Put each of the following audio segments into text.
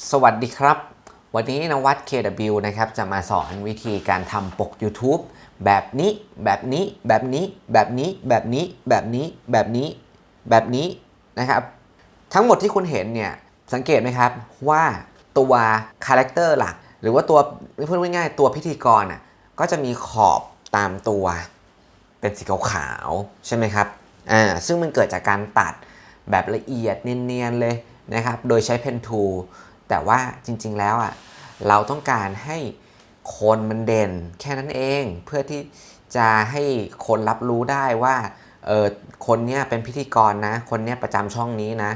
สวัสดีครับ วันนี้นวัด KW นะครับจะมาสอนวิธีการทำปก YouTube แบบนี้ แบบนี้ แบบนี้ แบบนี้ แบบนี้ แบบนี้ แบบนี้ แบบนี้นะครับ ทั้งหมดที่คุณเห็นเนี่ยสังเกตไหมครับว่าตัวคาแรคเตอร์หลัก หรือว่าตัวพูดง่ายๆตัวพิธีกรอะก็จะมีขอบตามตัวเป็นสีขาวๆใช่ไหมครับอ่าซึ่งมันเกิดจากการตัดแบบละเอียดเนียนๆเลยนะครับ โดยใช้เพนทู แต่ว่าจริง ๆ แล้วอะเราต้องการให้คนมันเด่นแค่นั้นเองเพื่อที่จะให้คนรับรู้ได้ว่าเออคนเนี้ยเป็นพิธีกรนะ คนเนี้ยประจำช่องนี้นะ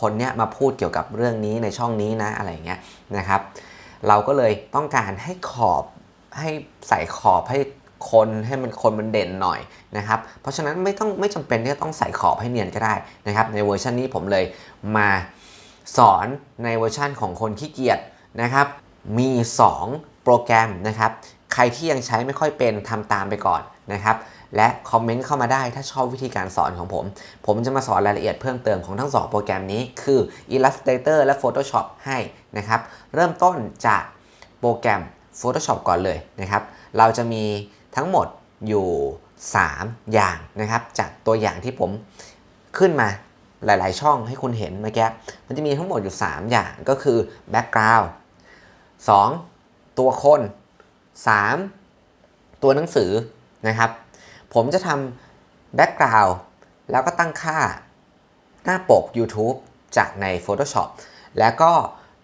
คนเนี้ยมาพูดเกี่ยวกับเรื่องนี้ในช่องนี้นะอะไรเงี้ยนะครับ เราก็เลยต้องการให้ขอบให้ใส่ขอบให้คนให้มันคนมันเด่นหน่อยนะครับ เพราะฉะนั้นไม่ต้องไม่จำเป็นที่จะต้องใส่ขอบให้เนียนก็ได้นะครับ ในเวอร์ชันนี้ผมเลยมา สอนในเวอร์ชันของคนขี้เกียจนะครับ มี 2 โปรแกรมนะครับ ใครที่ยังใช้ไม่ค่อยเป็นทำตามไปก่อนนะครับ และคอมเมนต์เข้ามาได้ถ้าชอบวิธีการสอนของผม ผมจะมาสอนรายละเอียดเพิ่มเติมของทั้ง 2 โปรแกรมนี้คือ Illustrator และ Photoshop ให้นะครับ เริ่มต้นจากโปรแกรม Photoshop ก่อนเลยนะครับ เราจะมีทั้งหมดอยู่ 3 อย่างนะครับ จากตัวอย่างที่ผมขึ้นมา หลายๆ ช่องให้คุณเห็นเมื่อกี้มันจะมีทั้งหมดอยู่ 3 อย่างก็คือ Background 2 ตัวคน 3 ตัวหนังสือนะครับ ผมจะทำ Background แล้วก็ตั้งค่าหน้าปก YouTube จากใน Photoshop แล้วก็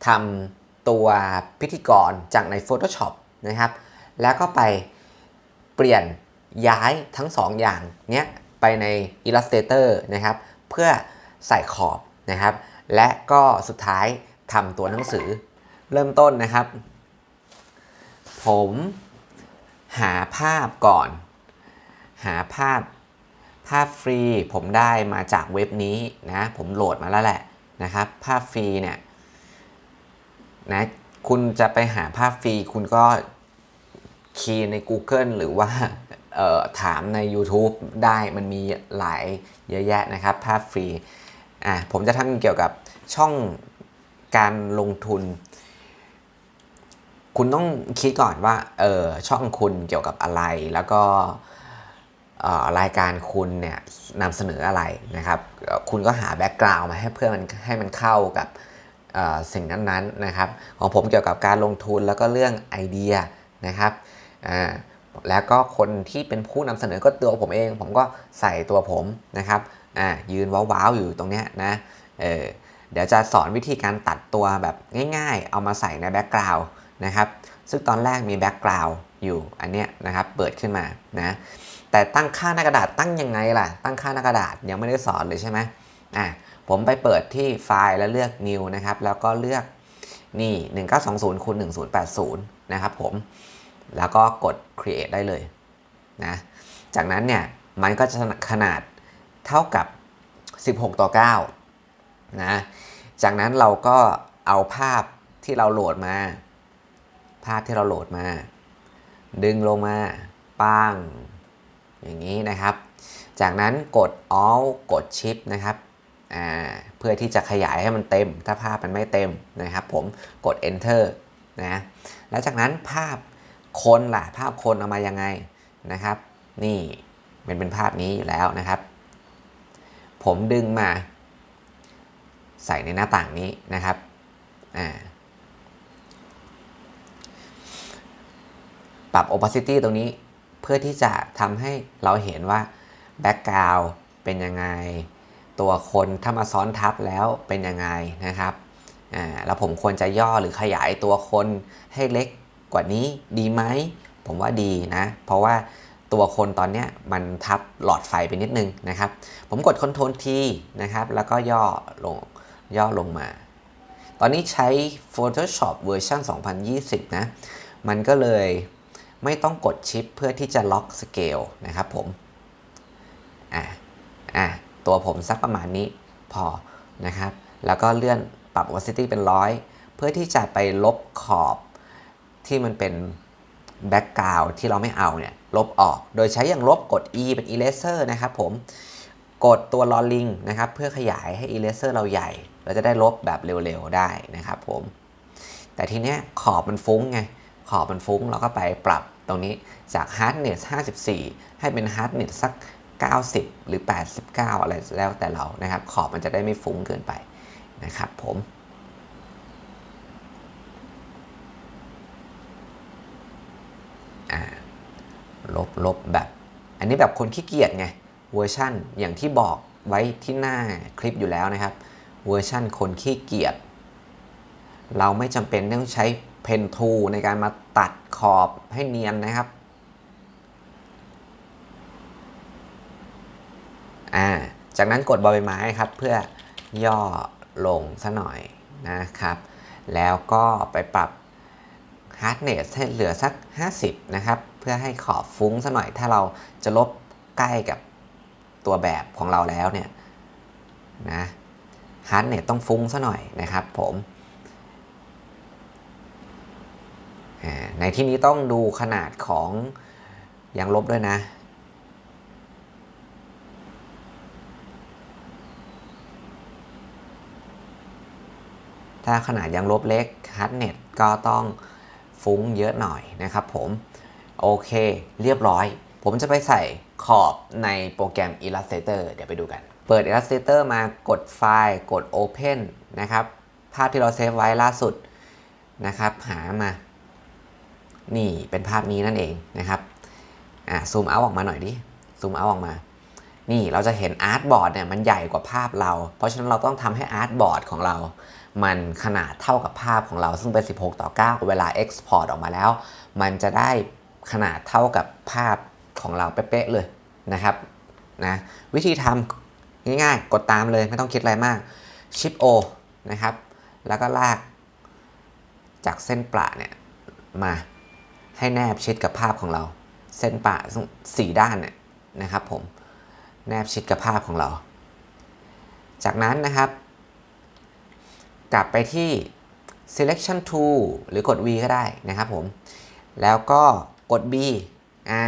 ทำตัวพิธีกรจากใน Photoshop นะครับ แล้วก็ไปเปลี่ยนย้ายทั้ง 2 อย่างเนี้ยไปใน Illustrator นะครับ เพื่อ ใส่ขอบนะครับ และก็สุดท้ายทำตัวหนังสือ เริ่มต้นนะครับ ผมหาภาพก่อน หาภาพภาพฟรีผมได้มาจากเว็บนี้นะผมโหลดมาแล้วแหละนะครับ ภาพฟรีเนี่ยนะคุณจะไปหาภาพฟรีคุณก็คีย์ใน Google หรือว่าถามใน YouTube ได้มันมีหลายเยอะแยะนะครับ ภาพฟรี อะผมจะทำเกี่ยวกับช่องการลงทุน คุณต้องคิดก่อนว่าเออช่องคุณเกี่ยวกับอะไร แล้วก็เออรายการคุณเนี่ยนำเสนออะไรนะครับ คุณก็หาแบ็กกราวด์มาให้เพื่อมันให้มันเข้ากับสิ่งนั้นๆนะครับ ของผมเกี่ยวกับการลงทุนแล้วก็เรื่องไอเดียนะครับอ่าแล้วก็คนที่เป็นผู้นำเสนอก็ตัวผมเอง ผมก็ใส่ตัวผมนะครับ อ่ายืนว้าวๆอยู่ตรงเนี้ยนะเออเดี๋ยวจะสอนวิธีการตัดตัวแบบง่ายๆ เอามาใส่ในแบ็กกราวด์นะครับซึ่งตอนแรกมีแบ็กกราวด์อยู่อันเนี้ยนะครับเปิดขึ้นมานะแต่ตั้งค่าหน้ากระดาษตั้งยังไงล่ะ ตั้งค่าหน้ากระดาษยังไม่ได้สอนเลยใช่ไหมอะผมไปเปิดที่ไฟล์แล้วเลือก new นะครับแล้วก็เลือกนี่ 1920คูณ1080 นะครับผม แล้วก็กด create ได้เลยนะ จากนั้นเนี่ย มันก็จะขนาด เท่ากับ 16 ต่อ9นะจากนั้นเราก็เอาภาพที่เราโหลดมา ภาพที่เราโหลดมา ดึงลงมาป้างอย่างนี้นะครับ จากนั้นกด Alt กด Shift นะครับเพื่อที่จะขยายให้มันเต็ม ถ้าภาพมันไม่เต็มนะครับ ผมกด Enter นะแล้วจากนั้นภาพคนล่ะภาพคนเอามายังไงนะครับ นี่มันเป็นภาพนี้อยู่แล้วนะครับ ผมดึงมาใส่ในหน้าต่างนี้นะครับปรับ opacity ตรงนี้เพื่อที่จะทำให้เราเห็นว่า background เป็นยังไง ตัวคนถ้ามาซ้อนทับแล้วเป็นยังไงนะครับแล้วผมควรจะย่อหรือขยายตัวคนให้เล็กกว่านี้ดีไหม ผมว่าดีนะ เพราะว่า ตัวคนตอนนี้มันทับหลอดไฟไปนิดนึงนะครับ ผมกด Ctrl T นะครับ แล้วก็ย่อลงย่อลงมา ตอนนี้ใช้ Photoshop เวอร์ชัน2020 นะ มันก็เลยไม่ต้องกดชิปเพื่อที่จะล็อกสเกลนะครับผม อะ อะ ตัวผมสักประมาณนี้พอนะครับ แล้วก็เลื่อนปรับ opacity เป็นร้อยเพื่อที่จะไปลบขอบที่มันเป็นแบ็กกราวที่เราไม่เอาเนี่ย ลบออก โดยใช้อย่างลบกด e เป็น eraser นะครับผม กดตัวลอลิงนะครับ เพื่อขยายให้ eraser เราใหญ่ เราจะได้ลบแบบเร็วๆได้นะครับผม แต่ทีเนี้ยขอบมันฟุ้งไง ขอบมันฟุ้งเราก็ไปปรับตรงนี้จาก hardness 54 ให้เป็น hardness สัก 90 หรือ 89 อะไรแล้วแต่เรานะครับ ขอบมันจะได้ไม่ฟุ้งเกินไปนะครับผมอ่า ลบลบแบบ อันนี้แบบคนขี้เกียจไงเวอร์ชั่นอย่างที่บอกไว้ที่หน้าคลิปอยู่แล้วนะครับ เวอร์ชั่นคนขี้เกียจเราไม่จำเป็นต้องใช้เพนทูในการมาตัดขอบให้เนียนนะครับอ่าจากนั้นกดบอใบไม้ครับเพื่อย่อลงซะหน่อยนะครับ แล้วก็ไปปรับ hardness ให้เหลือสัก 50 นะครับ เพื่อให้ขอบฟุ้งซะหน่อยถ้าเราจะลบใกล้กับตัวแบบของเราแล้วเนี่ยนะ hardness ต้องฟุ้งซะหน่อยนะครับผมในที่นี้ต้องดูขนาดของยางลบด้วยนะถ้าขนาดยางลบเล็ก hardness ก็ต้อง ฟุ้งเยอะหน่อยนะครับผมโอเค เรียบร้อย ผมจะไปใส่ขอบในโปรแกรม Illustrator เดี๋ยวไปดูกัน เปิด Illustrator มากดไฟล์กด Open นะครับ ภาพที่เราเซฟไว้ล่าสุดนะครับ หามา นี่เป็นภาพนี้นั่นเองนะครับ อ่าซูมเอาออกมาหน่อยดิ ซูมเอาออกมา นี่เราจะเห็นอาร์ตบอร์ดเนี่ยมันใหญ่กว่าภาพเรา เพราะฉะนั้นเราต้องทำให้อาร์ตบอร์ดของเรา มันขนาดเท่ากับภาพของเราซึ่งเป็น 16 ต่อ 9 เวลา Export ออกมาแล้ว มันจะได้ขนาดเท่ากับภาพของเราเป๊ะๆเลยนะครับนะวิธีทำง่ายๆ กดตามเลยไม่ต้องคิดอะไรมากชิป O นะครับ แล้วก็ลากจากเส้นประเนี่ยมาให้แนบชิดกับภาพของเรา เส้นประสี่ด้านเนี่ยนะครับผมแนบชิดกับภาพของเรา จากนั้นนะครับ กลับไปที่ selection tool หรือกด V ก็ได้นะครับผม แล้วก็กด B อ่า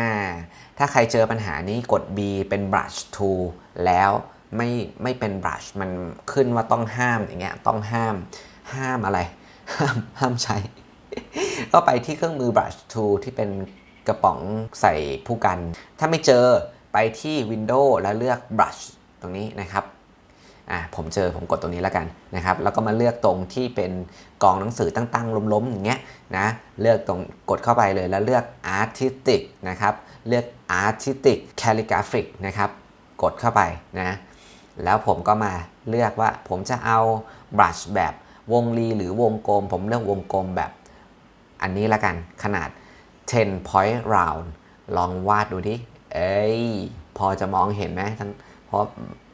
ถ้าใครเจอปัญหานี้กด B เป็น brush tool แล้วไม่ไม่เป็น brush มันขึ้นว่าต้องห้ามอย่างเงี้ย ต้องห้าม ห้ามอะไร ห้ามห้ามใช้ ก็ไปที่เครื่องมือ brush tool ที่เป็นกระป๋องใส่ผู้กัน ถ้าไม่เจอไปที่ Windows แล้วเลือก brush ตรงนี้นะครับ อ่าผมเจอผมกดตรงนี้แล้วกันนะครับ แล้วก็มาเลือกตรงที่เป็นกองหนังสือตั้งๆล้มๆอย่างเงี้ยนะเลือกตรงกดเข้าไปเลยแล้วเลือก artistic นะครับเลือก artistic calligraphic นะครับกดเข้าไปนะแล้วผมก็มาเลือกว่าผมจะเอา brush แบบวงรีหรือวงกลม ผมเลือกวงกลมแบบอันนี้ละกันขนาด 10 point round ลองวาดดูดิ เอ้ย พอจะมองเห็นไหมทั้ง เพราะ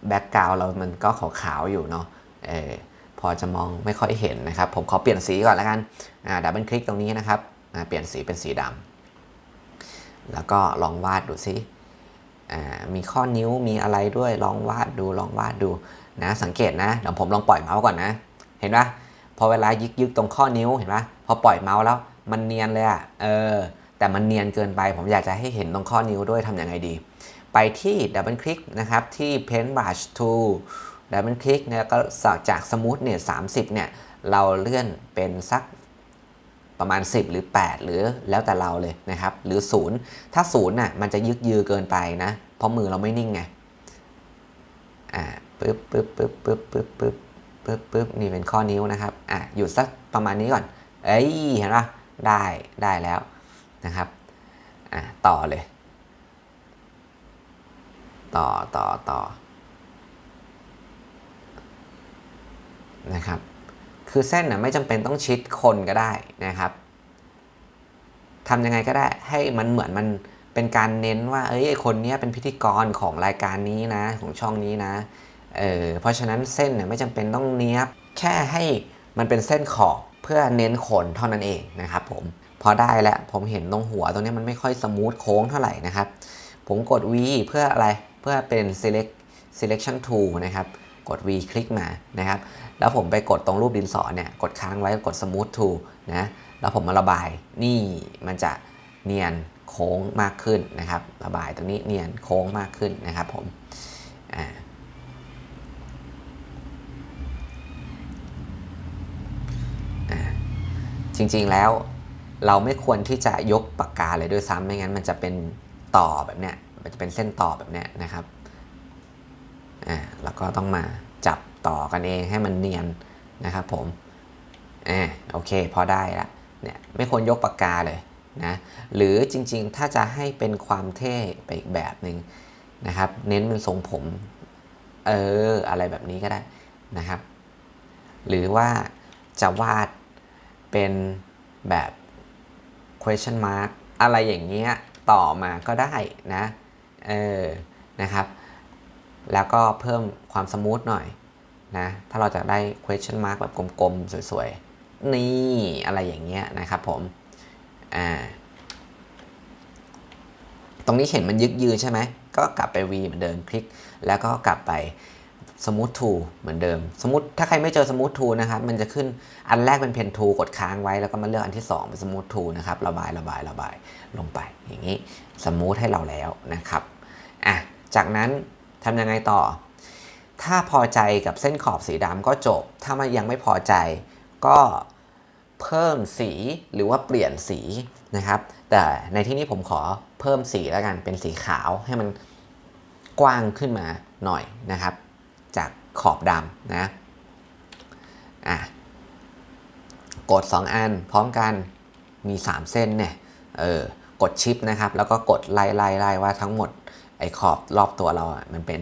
แบ็กกราวเรามันก็ขาวๆอยู่เนาะเออพอจะมองไม่ค่อยเห็นนะครับ ผมขอเปลี่ยนสีก่อนแล้วกันอ่าดับเบิลคลิกตรงนี้นะครับอ่าเปลี่ยนสีเป็นสีดำแล้วก็ลองวาดดูสิอ่ามีข้อนิ้วมีอะไรด้วยลองวาดดูลองวาดดูนะสังเกตนะเดี๋ยวผมลองปล่อยเมาส์ก่อนนะ เห็นปะพอเวลายึกยึกตรงข้อนิ้วเห็นปะพอปล่อยเมาส์แล้วมันเนียนเลยอะเออแต่มันเนียนเกินไป ผมอยากจะให้เห็นตรงข้อนิ้วด้วยทำยังไงดี ไปที่ดับเบิลคลิกนะครับที่ Paint Brush Tool ดับเบิลคลิกเนี่ยก็จาก Smooth เนี่ย30 เนี่ย เราเลื่อนเป็นสักประมาณ 10 หรือ 8 หรือแล้วแต่เราเลยนะครับ หรือ 0 ถ้า0น่ะมันจะยึกยือเกินไปนะ เพราะมือเราไม่นิ่งไง อ่าปึ๊บปึ๊บปึ๊บปึ๊บปึ๊บปึ๊บปึ๊บปึ๊บนี่เป็นข้อนิ้วนะครับ อะหยุดสักประมาณนี้ก่อน เอ้ย เห็นปะได้ ได้แล้วนะครับ อะต่อเลย ต่อต่อต่อนะครับ คือเส้นน่ะไม่จำเป็นต้องชิดคนก็ได้นะครับทำยังไงก็ได้ให้มันเหมือนมันเป็นการเน้นว่า เอ้ยคนนี้เป็นพิธีกรของรายการนี้นะ ของช่องนี้นะ เออเพราะฉะนั้นเส้นเนี่ยไม่จำเป็นต้องเนี้ยบ แค่ให้มันเป็นเส้นขอบเพื่อเน้นขนเท่านั้นเองนะครับผมพอได้แล้วผมเห็นตรงหัวตรงนี้มันไม่ค่อยสมูทโค้งเท่าไหร่นะครับ ผมกด V เพื่ออะไร เพื่อเป็น select selection tool นะครับ กด V คลิกมานะครับ แล้วผมไปกดตรงรูปดินสอเนี่ย กดค้างไว้กด smooth tool นะ แล้วผมมาระบาย นี่มันจะเนียนโค้งมากขึ้นนะครับ ระบายตรงนี้เนียนโค้งมากขึ้นนะครับผม อ่าจริงๆแล้วเราไม่ควรที่จะยกปากกาเลยด้วยซ้ำไม่งั้นมันจะเป็นต่อแบบเนี้ย มันจะเป็นเส้นต่อแบบเนี้ยนะครับอ่าแล้วก็ต้องมาจับต่อกันเองให้มันเนียนนะครับผมอ่าโอเคพอได้ละเนี่ยไม่ควรยกปากกาเลยนะหรือจริงๆ ถ้าจะให้เป็นความเท่ไปอีกแบบหนึ่งนะครับ เน้นเป็นทรงผม เออ อะไรแบบนี้ก็ได้นะครับ หรือว่าจะวาดเป็นแบบ question mark อะไรอย่างเงี้ยต่อมาก็ได้นะ เออนะครับ แล้วก็เพิ่มความสมูทหน่อยนะถ้าเราจะได้ question mark แบบกลมๆ สวยๆ นี่อะไรอย่างเงี้ยนะครับผมอ่าตรงนี้เห็นมันยึกยือใช่ไหม ก็กลับไป V เหมือนเดิมคลิก แล้วก็กลับไป Smooth Tool เหมือนเดิม สมมติถ้าใครไม่เจอ Smooth Tool นะครับ มันจะขึ้นอันแรกเป็น Pen Tool กดค้างไว้ แล้วก็มาเลือกอันที่ 2 เป็น Smooth Tool นะครับ ระบายระบายระบายลงไปอย่างนี้สมูทให้เราแล้วนะครับ จากนั้นทำยังไงต่อ ถ้าพอใจกับเส้นขอบสีดำก็จบ ถ้ามันยังไม่พอใจ ก็เพิ่มสีหรือว่าเปลี่ยนสีนะครับ แต่ในที่นี้ผมขอเพิ่มสีแล้วกันเป็นสีขาวให้มันกว้างขึ้นมาหน่อยนะครับ จากขอบดำนะอะกด 2 อันพร้อมกันมี 3 เส้นเนี่ยเออกดชิปนะครับ แล้วก็กดไล่ไล่ไล่ว่าทั้งหมด อ้ขอบรอบตัวเราอะมันเป็น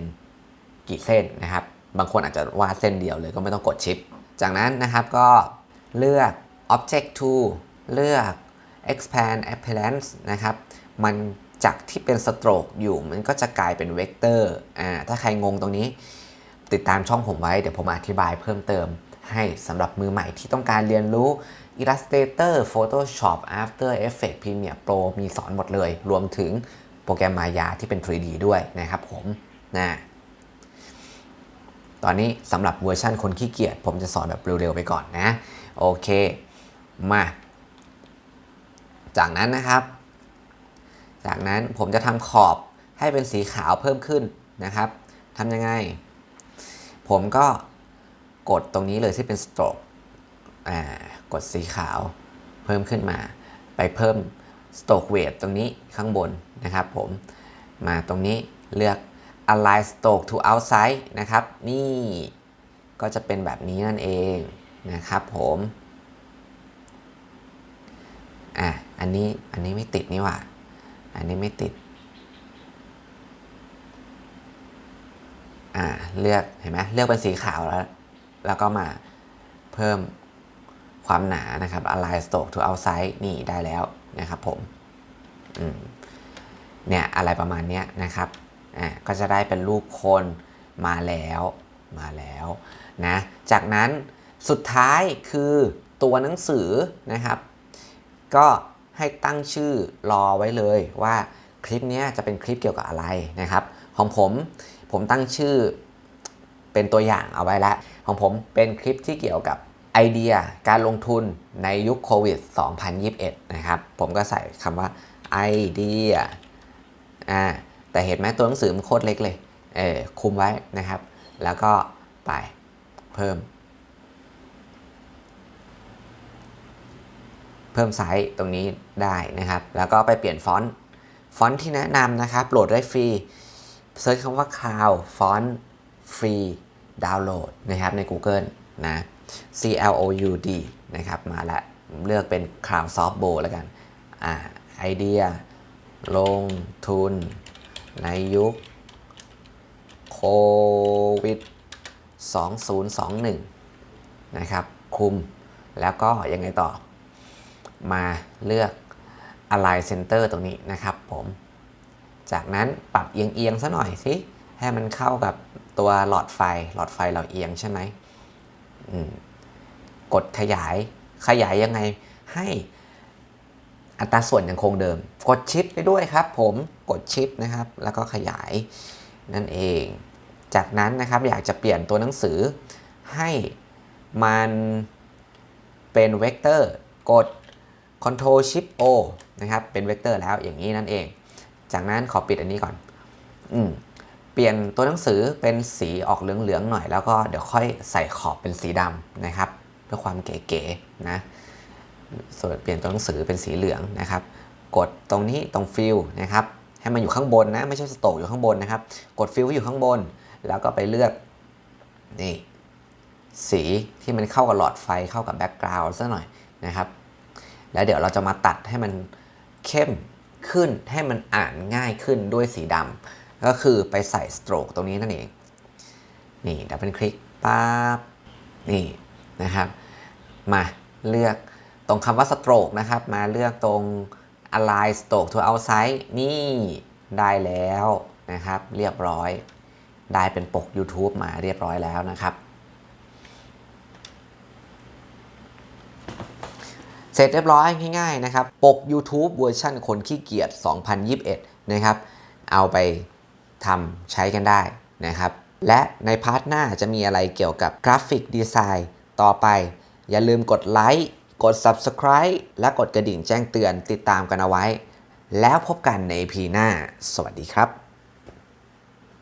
กี่เส้นนะครับ บางคนอาจจะวาดเส้นเดียวเลยก็ไม่ต้องกดชิป จากนั้นนะครับก็เลือก object tool เลือก expand appearance นะครับ มันจากที่เป็นสโตรกอยู่มันก็จะกลายเป็นเวกเตอร์อ่าถ้าใครงงตรงนี้ ติดตามช่องผมไว้เดี๋ยวผมอธิบายเพิ่มเติมให้สำหรับมือใหม่ที่ต้องการเรียนรู้ Illustrator Photoshop After Effects Premiere Pro มีสอนหมดเลย รวมถึง โปรแกรมมายาที่เป็น 3D ด้วยนะครับผมนะตอนนี้สำหรับเวอร์ชันคนขี้เกียจผมจะสอนแบบเร็วๆไปก่อนนะ โอเค มา จากนั้นนะครับ จากนั้นผมจะทำขอบให้เป็นสีขาวเพิ่มขึ้นนะครับทำยังไง ผมก็กดตรงนี้เลยที่เป็นสโตรกกดสีขาวเพิ่มขึ้นมา ไปเพิ่ม สโตรกเวทตรงนี้ข้างบนนะครับผม มาตรงนี้เลือก align stroke to outside นะครับ นี่ก็จะเป็นแบบนี้นั่นเองนะครับผมอะอันนี้อันนี้ไม่ติดนี่หว่า อันนี้ไม่ติดอ่าเลือกเห็นไหมเลือกเป็นสีขาวแล้ว แล้วก็มาเพิ่มความหนานะครับ align stroke to outside นี่ได้แล้ว นะครับผมมเนี่ยอะไรประมาณนี้นะครับอ่าก็จะได้เป็นรูปคนมาแล้วมาแล้วนะจากนั้นสุดท้ายคือตัวหนังสือนะครับ ก็ให้ตั้งชื่อรอไว้เลยว่าคลิปนี้จะเป็นคลิปเกี่ยวกับอะไรนะครับของผมผมตั้งชื่อเป็นตัวอย่างเอาไว้แล้วของผมเป็นคลิปที่เกี่ยวกับ ไอเดียการลงทุนในยุคโควิด 2021 นะครับ ผมก็ใส่คำว่าไอเดียอ่าแต่เห็นไหมตัวหนังสือมันโคตรเล็กเลยเออคุมไว้นะครับ แล้วก็ไปเพิ่ม เพิ่มไซส์ตรงนี้ได้นะครับ แล้วก็ไปเปลี่ยนฟอนต์ฟอนต์ที่แนะนำนะครับ โหลดได้ฟรีเซิร์ชคำว่า Cloud Font Free Download นะครับใน Google นะ C L O U D นะครับมาละเลือกเป็น Cloud Softbow แล้วกันอ่าไอเดีย ลงทุน ในยุคโควิด 2021 นะครับคุมแล้วก็ยังไงต่อ มาเลือก align center ตรงนี้นะครับผมจากนั้นปรับเอียงเอียงๆซะหน่อยสิให้มันเข้ากับตัวหลอดไฟหลอดไฟเราเอียงใช่ไหม กดขยายขยายยังไงให้อัตราส่วนยังคงเดิม กดชิปไปด้วยครับ ผมกดชิปนะครับ แล้วก็ขยายนั่นเอง จากนั้นนะครับอยากจะเปลี่ยนตัวหนังสือให้มันเป็นเวกเตอร์กด Ctrl Shift O นะครับ เป็นเวกเตอร์แล้วอย่างนี้นั่นเอง จากนั้นขอปิดอันนี้ก่อน อืม เปลี่ยนตัวหนังสือเป็นสีออกเหลืองๆหน่อย แล้วก็เดี๋ยวค่อยใส่ขอบเป็นสีดำนะครับ เพื่อความเก๋ๆนะส่วนเปลี่ยนตัวหนังสือเป็นสีเหลืองนะครับ กดตรงนี้ตรงฟิลนะครับให้มันอยู่ข้างบนนะไม่ใช่สโตกอยู่ข้างบนนะครับ กดฟิลให้อยู่ข้างบน แล้วก็ไปเลือกนี่สีที่มันเข้ากับหลอดไฟเข้ากับแบ็กกราวด์ซะหน่อยนะครับ แล้วเดี๋ยวเราจะมาตัดให้มันเข้มขึ้นให้มันอ่านง่ายขึ้นด้วยสีดำ ก็คือไปใส่สโตรกตรงนี้นั่นเอง นี่ดับเบิลคลิกปั๊บนี่นะครับ มาเลือกตรงคำว่าสโตรกนะครับ มาเลือกตรง align stroke to outside นี่ได้แล้วนะครับ เรียบร้อย ได้เป็นปก YouTube มาเรียบร้อยแล้วนะครับ เสร็จเรียบร้อยง่ายๆนะครับ ปก YouTube เวอร์ชันคนขี้เกียจ 2021 นะครับ เอาไป ทำใช้กันได้นะครับ และในพาร์ทหน้าจะมีอะไรเกี่ยวกับกราฟิกดีไซน์ต่อไป อย่าลืมกดไลค์กด Subscribe และกดกระดิ่งแจ้งเตือนติดตามกันเอาไว้ แล้วพบกันใน EP หน้า สวัสดีครับ